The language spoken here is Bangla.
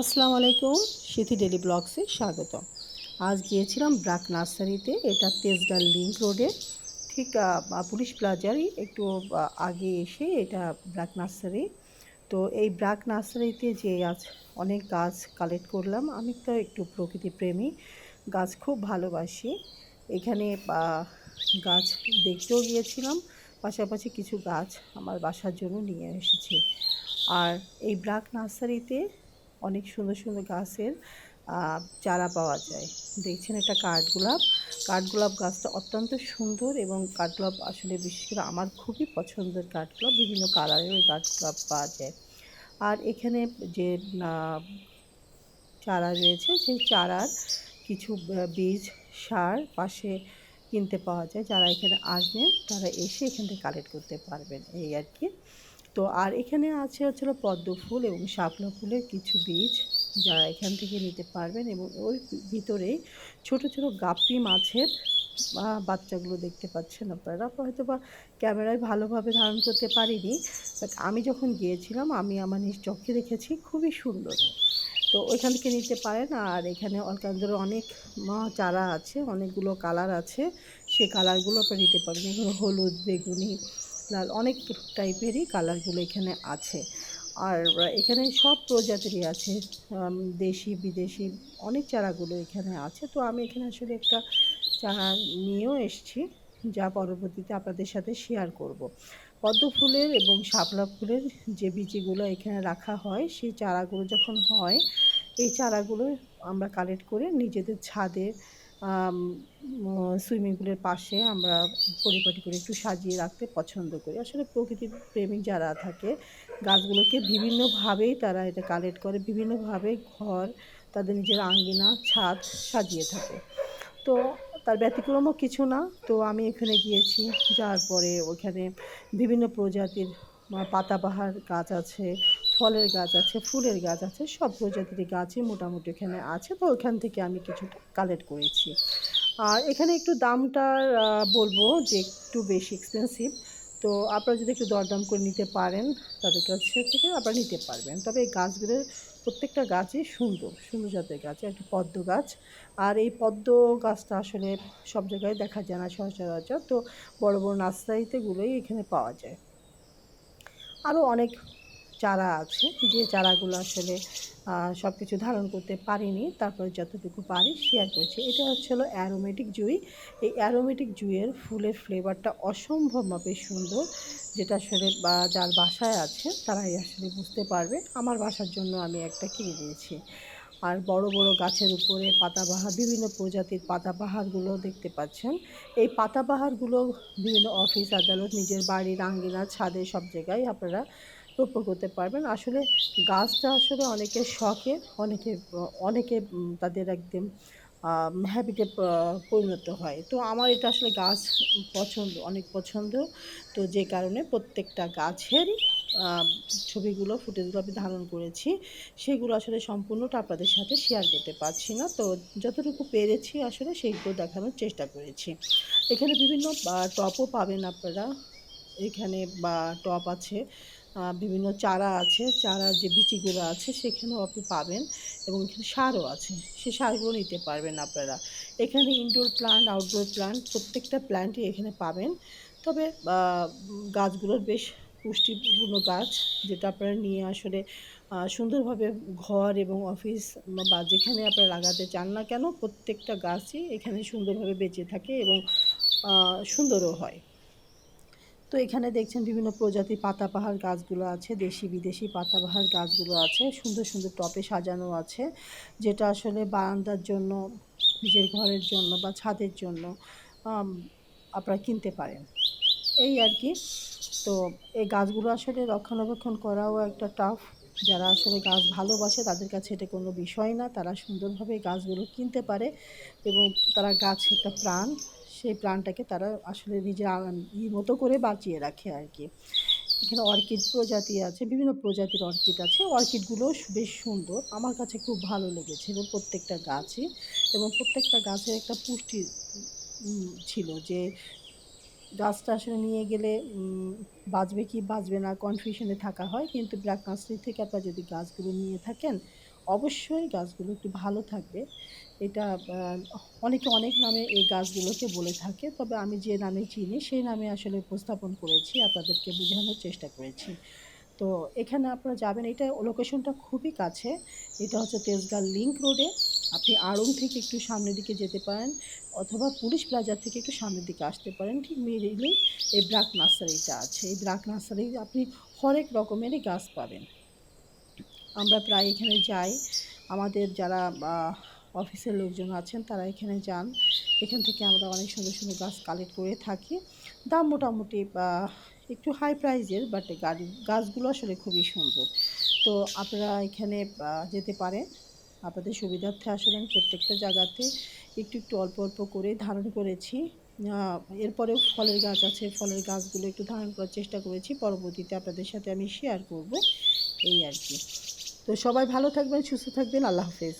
আসসালামু আলাইকুম, সিথি ডেলি ব্লগসে স্বাগত আজ গিয়েছিলাম ব্রাক নার্সারিতে, এটা তেজগাঁ লিঙ্ক রোডে। ঠিক পুলিশ প্লাজারই একটু আগে এসে এটা ব্রাক নার্সারি। তো এই ব্রাক নার্সারিতে যে আজ অনেক গাছ কালেক্ট করলাম, আমি তো একটু প্রকৃতি প্রেমী, গাছ খুব ভালোবাসি। এখানে গাছ দেখতেও গিয়েছিলাম, পাশাপাশি কিছু গাছ আমার বাসার জন্য নিয়ে এসেছি। আর এই ব্রাক নার্সারিতে অনেক সুন্দর সুন্দর গাছের চারা পাওয়া যায়। দেখছেন এটা কাঠগোলাপ? কাঠগোলাপ গাছটা অত্যন্ত সুন্দর এবং কাঠগোলাপ আসলে বিশেষ করে আমার খুবই পছন্দের কাঠগোলাপ, বিভিন্ন কালারের ওই কাঠগোলাপ পাওয়া যায়। আর এখানে যে চারা রয়েছে, সেই চারার কিছু বীজ, সার পাশে কিনতে পাওয়া যায়। যারা এখানে আসবেন, তারা এসে এখান থেকে কালেক্ট করতে পারবেন। এই আর কি। তো আর এখানে আছে হচ্ছিল পদ্ম ফুল এবং শাপলা ফুলের কিছু বীজ যারা এখান থেকে নিতে পারবেন এবং ওই ভিতরে ছোট ছোট গাপ্পি মাছের বাচ্চাগুলো দেখতে পাচ্ছেন আপনারা। হয়তো বা ক্যামেরায় ভালোভাবে ধারণ করতে পারিনি বাট আমি যখন গিয়েছিলাম, আমি আমার নিজ চোখে দেখেছি, খুবই সুন্দর। তো ওইখান থেকে নিতে পারেন, আর এখানে অলকান্দের অনেক চারা আছে, অনেকগুলো কালার আছে, সে কালারগুলো আপনারা নিতে পারবেন। এখানে হলুদ, বেগুনি লাল অনেক টাইপেরই কালারগুলো এখানে আছে। আর এখানে সব প্রজাতিরই আছে। দেশি, বিদেশি অনেক চারাগুলো এখানে আছে। তো আমি এখানে আসলে একটা চারা নিয়েও এসেছি, যা পরবর্তীতে আপনাদের সাথে শেয়ার করব। পদ্ম ফুলের এবং শাপলা ফুলের যে বীজগুলো এখানে রাখা হয়, সেই চারাগুলো যখন হয়, এই চারাগুলো আমরা কালেক্ট করে নিজেদের ছাদে সুইমিং পুলের পাশে আমরা পরিপাটি করে একটু সাজিয়ে রাখতে পছন্দ করি। আসলে প্রকৃতি প্রেমিক যারা থাকে, গাছগুলোকে বিভিন্নভাবেই তারা এটা কালেক্ট করে, বিভিন্নভাবে ঘর, তাদের নিজের আঙ্গিনা, ছাদ সাজিয়ে থাকে। তো তার ব্যতিক্রমও কিছু না। তো আমি এখানে গিয়েছি, যাওয়ার পরে ওখানে বিভিন্ন প্রজাতির পাতাবাহার গাছ আছে, ফলের গাছ আছে, ফুলের গাছ আছে, সব প্রজাতির গাছই মোটামুটি এখানে আছে। তো ওখান থেকে আমি কিছুটা কালেক্ট করেছি। আর এখানে একটু দামটা বলব যে একটু বেশি এক্সপেন্সিভ তো আপনারা যদি একটু দরদাম করে নিতে পারেন, তাদের কাছে থেকে আপনারা নিতে পারবেন। তবে এই গাছগুলোর প্রত্যেকটা গাছই সুন্দর সুন্দর জাতের গাছ, একটা পদ্ম গাছ। আর এই পদ্ম গাছটা আসলে সব জায়গায় দেখা যায় না সচরাচর তো বড় বড় নার্সারিতেগুলোই এখানে পাওয়া যায়। আরও অনেক চারা আছে যে চারাগুলো আসলে সব কিছু ধারণ করতে পারিনি, তারপরে যতটুকু পারি শেয়ার করেছি। এটা হচ্ছিল অ্যারোমেটিক জুই। এই অ্যারোমেটিক জুইয়ের ফুলের ফ্লেভারটা অসম্ভবভাবে সুন্দর, যেটা আসলে বা, যার বাসায় আছে, তারাই আসলে বুঝতে পারবে। আমার বাসার জন্য আমি একটা কিনে দিয়েছি। আর বড় বড় গাছের উপরে পাতাবাহার বিভিন্ন প্রজাতির পাতাবাহারগুলো দেখতে পাচ্ছেন। এই পাতাবাহারগুলো বিভিন্ন অফিস আদালত নিজের বাড়ির আঙ্গিনা ছাদে সব জায়গায় আপনারা রোপণ করতে পারবেন। আসলে গাছটা আসলে অনেকের শখের অনেকে অনেকে তাদের একদম হ্যাবিটে পরিণত হয়। তো আমার এটা আসলে গাছ পছন্দ অনেক পছন্দ। তো যে কারণে প্রত্যেকটা গাছেরই আহ, ছবিগুলো, ফুটেজগুলো আমি ধারণ করেছি। সেগুলো আসলে সম্পূর্ণটা আপনাদের সাথে শেয়ার করতে পারছি না। তো যতটুকু পেরেছি আসলে সেইগুলো দেখানোর চেষ্টা করেছি। এখানে বিভিন্ন টপও পাবেন আপনারা। এখানে, বা টপ আছে। বিভিন্ন চারা আছে। চারা যে বিচিগুলো আছে, সেখানেও আপনি পাবেন। এবং এখানে সারও আছে। সে সারগুলো নিতে পারবেন আপনারা। এখানে ইনডোর প্লান্ট আউটডোর প্লান্ট প্রত্যেকটা প্ল্যান্টই এখানে পাবেন। তবে গাছগুলোর বেশ পুষ্টিপূর্ণ গাছ যেটা আপনারা নিয়ে আসলে সুন্দরভাবে ঘর এবং অফিস বা যেখানে আপনারা লাগাতে চান না কেন, প্রত্যেকটা গাছই এখানে সুন্দরভাবে বেঁচে থাকে এবং সুন্দরও হয়। তো এখানে দেখছেন বিভিন্ন প্রজাতির পাতাবাহার গাছগুলো আছে, দেশি বিদেশি পাতাবাহার গাছগুলো আছে, সুন্দর সুন্দর টপে সাজানো আছে, যেটা আসলে বারান্দার জন্য, নিজের ঘরের জন্য বা ছাদের জন্য আপনারা কিনতে পারেন। এই আর কি। তো এই গাছগুলো আসলে রক্ষণাবেক্ষণ করাও একটা টাফ যারা আসলে গাছ ভালোবাসে, তাদের কাছে এটা কোনো বিষয় না। তারা সুন্দরভাবে গাছগুলো কিনতে পারে এবং তারা গাছ একটা প্রাণ। সেই প্রাণটাকে তারা আসলে নিজের ই মতো করে বাঁচিয়ে রাখে আর কি। এখানে অর্কিড প্রজাতি আছে, বিভিন্ন প্রজাতির অর্কিড আছে। অর্কিডগুলো বেশ সুন্দর। আমার কাছে খুব ভালো লেগেছিল প্রত্যেকটা গাছই। এবং প্রত্যেকটা গাছের একটা পুষ্টি ছিল যে গাছটা আসলে নিয়ে গেলে বাঁচবে কি বাঁচবে না কনফিউশনে থাকা হয় কিন্তু ব্ল্যাক নার্সারি থেকে আপনারা যদি গাছগুলো নিয়ে থাকেন, অবশ্যই গাছগুলো একটু ভালো থাকবে এটা অনেকে অনেক নামে এই গাছগুলোকে বলে থাকে। তবে আমি যে নামে চিনি, সেই নামে আসলে উপস্থাপন করেছি। আপনাদেরকে বোঝানোর চেষ্টা করেছি। তো এখানে আপনারা যাবেন এটা লোকেশনটা খুবই কাছে। এটা হচ্ছে তেজগাঁ লিংক রোডে। আপনি আড়ং থেকে একটু সামনের দিকে যেতে পারেন অথবা পুলিশ প্লাজা থেকে একটু সামনের দিকে আসতে পারেন। ঠিক মিডিলেই এই ব্রাক নার্সারিটা আছে। এই ব্রাক নার্সারি আপনি হরেক রকমেরই গাছ পাবেন। আমরা প্রায় এখানে যাই। আমাদের যারা অফিসের লোকজন আছেন তারা এখানে যান। এখান থেকে আমরা অনেক সুন্দর, সুন্দর গাছ কালেক্ট করে থাকি। দাম মোটামুটি একটু হাই প্রাইজের বাট গাছগুলো আসলে খুবই সুন্দর। তো আপনারা এখানে যেতে পারেন। আপনাদের সুবিধার্থে আসলে আমি প্রত্যেকটা জায়গাতে একটু, একটু অল্প, অল্প করে ধারণ করেছি। এরপরেও ফলের গাছ আছে। ফলের গাছগুলো একটু ধারণ করার চেষ্টা করেছি। পরবর্তীতে আপনাদের সাথে আমি শেয়ার করব। এই আর কি তো সবাই ভালো থাকবেন, সুস্থ থাকবেন। আল্লাহ হাফেজ।